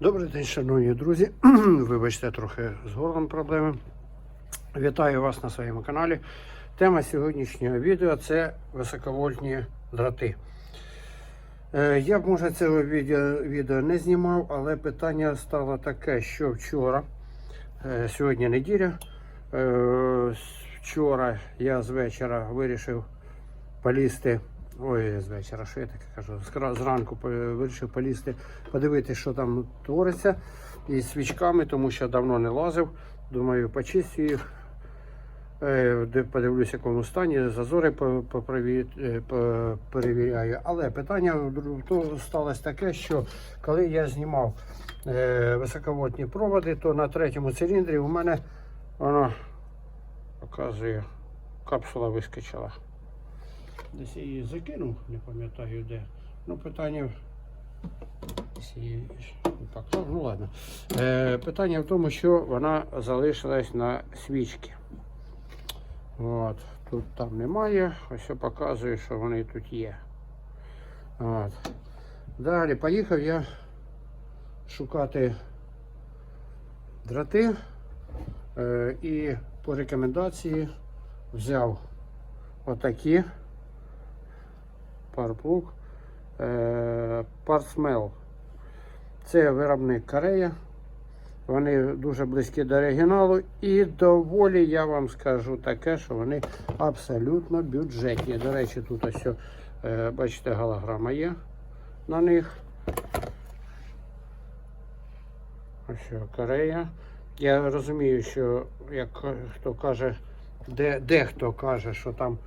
Добрий день, шановні друзі. Вибачте, трохи з горлом проблеми. Вітаю вас на своєму каналі. Тема сьогоднішнього відео це високовольтні дроти. Е, Я б, може, цього відео, відео не знімав, але питання стало таке, що вчора, е, сьогодні неділя, е, вчора я з вечора вирішив полізти. Ой, з вечора, що я таке кажу? Зранку вирішив полізти, подивитися, що там твориться із свічками, тому що давно не лазив. Думаю, почистю їх. Е, Подивлюся, в якому стані, зазори е, перевіряю. Але питання тому сталося таке, що коли я знімав е, високовольтні проводи, то на третьому циліндрі у мене воно показує, капсула вискочила. Десь її закинув, не пам'ятаю де. Ну, питання. Ну ладно. Е, питання в тому, що вона залишилась на свічці. От. Тут там немає. Ось я показую, що вони тут є. От. Далі поїхав я шукати дроти е, і по рекомендації взяв отакі парплуг е, Парсмел. Це виробник Корея. Вони дуже близькі до оригіналу і доволі, я вам скажу таке, що вони абсолютно бюджетні. До речі, тут ось, е, бачите, голограма є на них. Ось Корея. Я розумію, що як хто каже, де, дехто каже, що там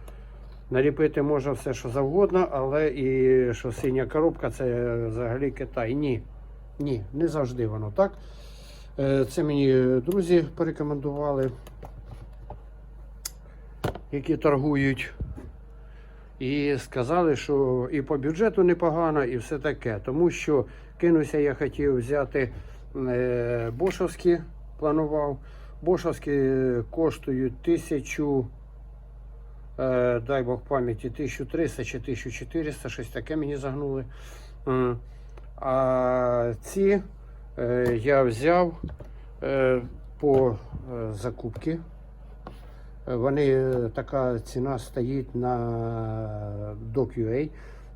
наліпити можна все, що завгодно, але і що синя коробка це взагалі Китай. Ні. Ні, не завжди воно так. Е, Це мені друзі порекомендували, які торгують. І сказали, що і по бюджету непогано, і все таке. Тому що кинувся, я хотів взяти е, бошовські, планував. Бошовські коштують тисячу, дай Бог пам'яті, 1300 чи 1400, щось таке мені загнули. А ці е, я взяв е, по е, закупки. Е, Вони е, така ціна стоїть на DocUA.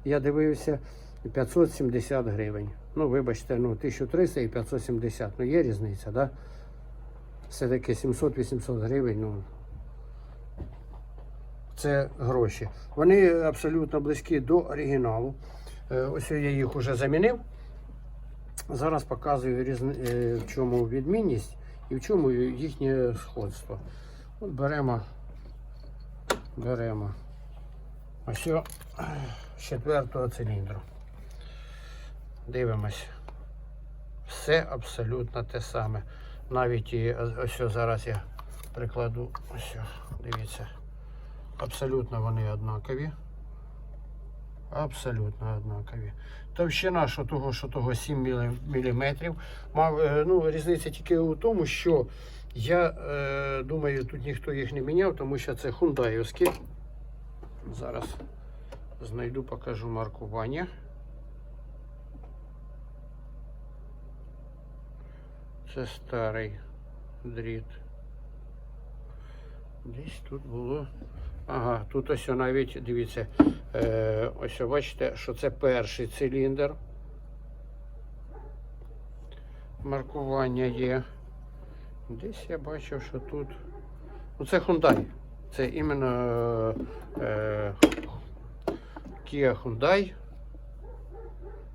Я дивився 570 гривень. Ну, вибачте, ну 1300 і 570. Ну, є різниця, да? Все-таки 700-800 гривень. Ну, це гроші. Вони абсолютно близькі до оригіналу. Е, Ось я їх вже замінив. Зараз показую е, в чому відмінність і в чому їхнє сходство. От беремо, беремо ось з четвертого циліндру. Дивимось. Все абсолютно те саме. Навіть і ось зараз я прикладу. Ось, дивіться. Абсолютно вони однакові. Абсолютно однакові. Товщина що того, що того 7 мм. Мав, е, ну, різниця тільки у тому, що я е, думаю, тут ніхто їх не міняв, тому що це хундаївські. Зараз знайду, покажу маркування. Це старий дріт. Десь тут було. Ага, тут ось навіть дивіться, е, ось бачите, що це перший циліндр. Маркування є. Десь я бачив, що тут. Ну це Hyundai. Це іменно е, Kia Hyundai.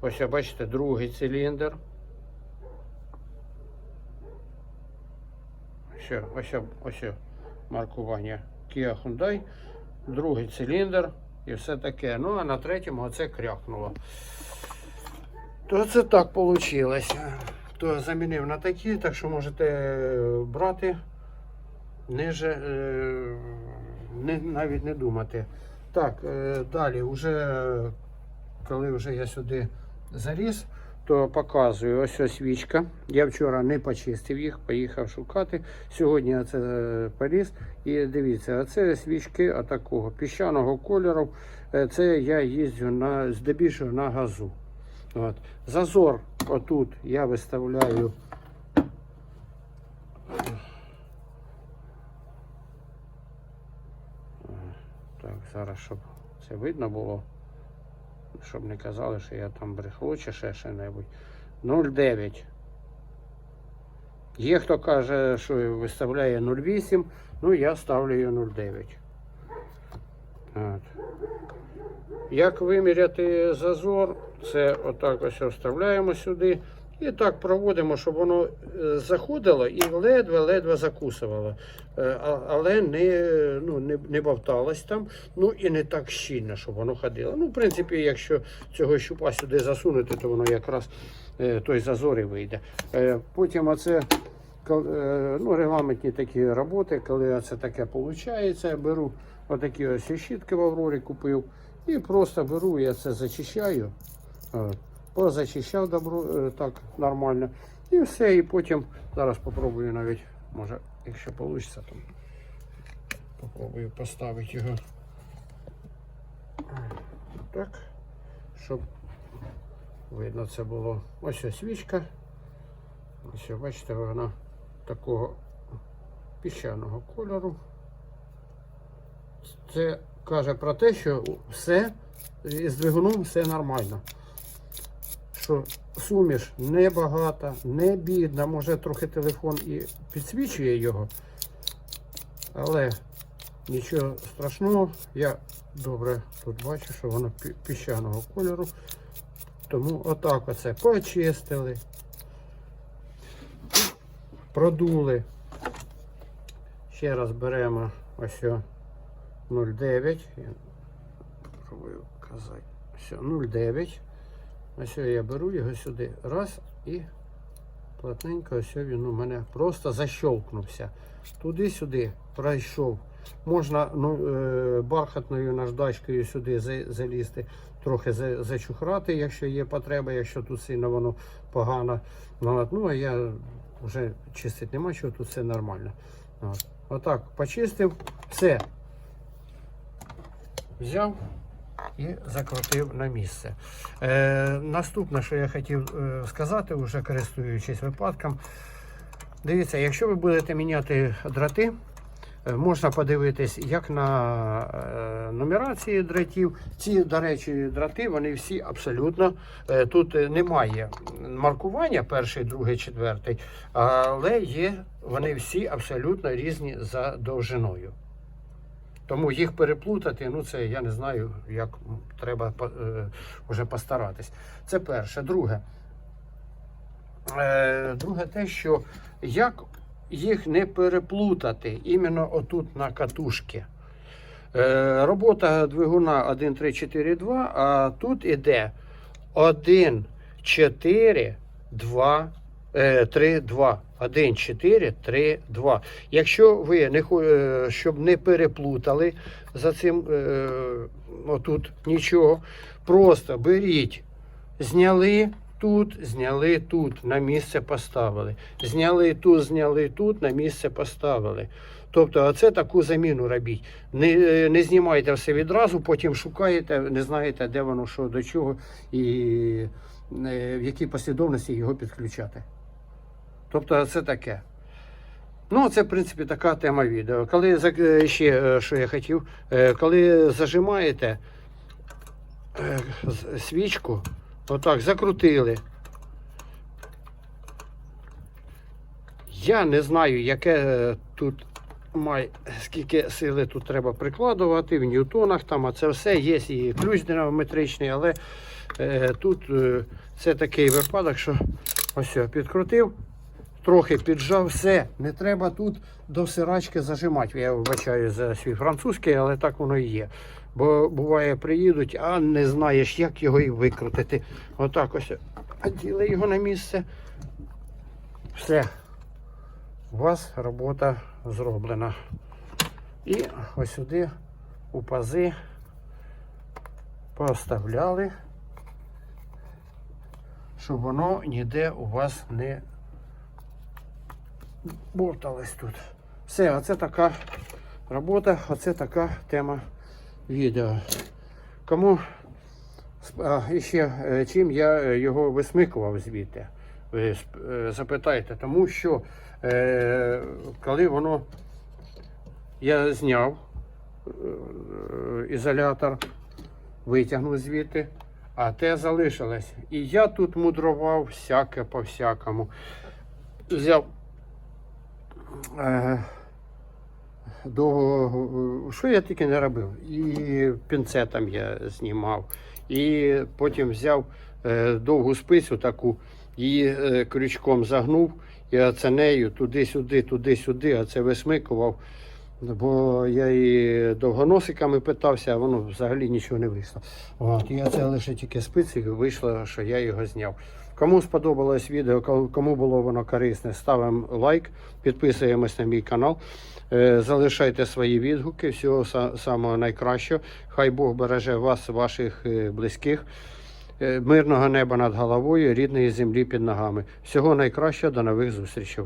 Ось бачите, другий циліндр. Все, ось, ось маркування Kia Hyundai, другий циліндр і все таке. Ну, а на третьому оце крякнуло. То це так вийшло. То замінив на такі, так що можете брати, ниже, е, не, навіть не думати. Так, е, далі, вже, коли вже я сюди заліз, то показую ось ось свічка. Я вчора не почистив їх, поїхав шукати. Сьогодні це е, поліз. І дивіться, це свічки такого піщаного кольору. Е, Це я їздю на здебільшого на газу. От. Зазор отут я виставляю. Так, зараз, щоб це видно було. Щоб не казали, що я там брехло чи ще що-небудь. 0,9. Є хто каже, що виставляє 0,8, ну я ставлю 0,9. От. Як виміряти зазор, це отак ось вставляємо сюди і так проводимо, щоб воно е, заходило і ледве-ледве закусувало. Е, Але не, ну, не, не бовталось там, ну і не так щільно, щоб воно ходило. Ну, в принципі, якщо цього щупа сюди засунути, то воно якраз е, той зазор і вийде. Потім оце ну, регламентні такі роботи, коли це таке виходить, я беру отакі ось щітки в Аврорі купив. І просто беру, я це зачищаю. Позачищав добро, е, так нормально. І все. І потім зараз попробую навіть, може, якщо вийде, то попробую поставити його. Так, щоб видно це було. Ось ось свічка. Ось, бачите, вона такого піщаного кольору. Це каже про те, що все з двигуном все нормально. Що суміш небагата, не бідна, може трохи телефон і підсвічує його, але нічого страшного. Я добре тут бачу, що воно піщаного кольору. Тому отак оце почистили, продули. Ще раз беремо ось 0,9. Я пробую казати. Все, 0,9. Ось я беру його сюди. Раз і плотненько ось він у мене просто защолкнувся. Туди-сюди пройшов. Можна ну, е, бархатною наждачкою сюди залізти, трохи зачухрати, якщо є потреба, якщо тут сильно воно погано. Ну, а я вже чистити нема чого, тут все нормально. От. Отак почистив, все. Взяв і закрутив на місце. Е, наступне, що я хотів е, сказати, вже користуючись випадком. Дивіться, якщо ви будете міняти дроти, е, можна подивитись, як на е, нумерації дротів. Ці, до речі, дроти, вони всі абсолютно. тут немає маркування перший, другий, четвертий, але є вони всі абсолютно різні за довжиною. Тому їх переплутати, ну це я не знаю, як треба е, вже постаратись. Це перше. Друге. Е, друге те, що як їх не переплутати іменно отут на катушці. Е, робота двигуна 1, 3, 4, 2, а тут іде 1, 4, 2, е, 3, 2. 1, 4, 3, 2. Якщо ви не е, щоб не переплутали за цим е, отут нічого, просто беріть, зняли тут, зняли тут, на місце поставили. Зняли тут, зняли тут, на місце поставили. Тобто, оце таку заміну робіть. Не, е, не знімайте все відразу, потім шукаєте, не знаєте, де воно, що до чого і в якій послідовності його підключати. Тобто це таке. Ну, це, в принципі, така тема відео. Коли е, ще е, що я хотів, е, коли зажимаєте свічку, отак закрутили. Я не знаю, яке тут має, скільки сили тут треба прикладувати в ньютонах, там, а це все є і ключ динамометричний, але е, тут е, це такий випадок, що ось я підкрутив, трохи піджав, все, не треба тут до сирачки зажимати. Я вибачаю за свій французький, але так воно і є. Бо буває, приїдуть, а не знаєш, як його і викрутити. Отак ось оділи його на місце. Все. У вас робота зроблена. І ось сюди у пази поставляли, щоб воно ніде у вас не борталось тут. Все, оце така робота, оце така тема відео. Кому А, ще е, чим я е, його висмикував звідти? Ви е, запитаєте, тому що е, коли воно я зняв ізолятор, витягнув звідти, а те залишилось. І я тут мудрував всяке по всякому. Взяв е, до що я тільки не робив. І пінцетом я знімав. І потім взяв е, довгу спицю таку, її е, крючком загнув і оце нею туди-сюди, туди-сюди, а це висмикував. Бо я і довгоносиками питався, а воно взагалі нічого не вийшло. От, я це лише тільки спицею вийшло, що я його зняв. Кому сподобалось відео, кому було воно корисне, ставимо лайк, підписуємось на мій канал. Е, Залишайте свої відгуки. Всього самого найкращого. Хай Бог береже вас, ваших е, близьких. Е, Мирного неба над головою, рідної землі під ногами. Всього найкращого, до нових зустрічей.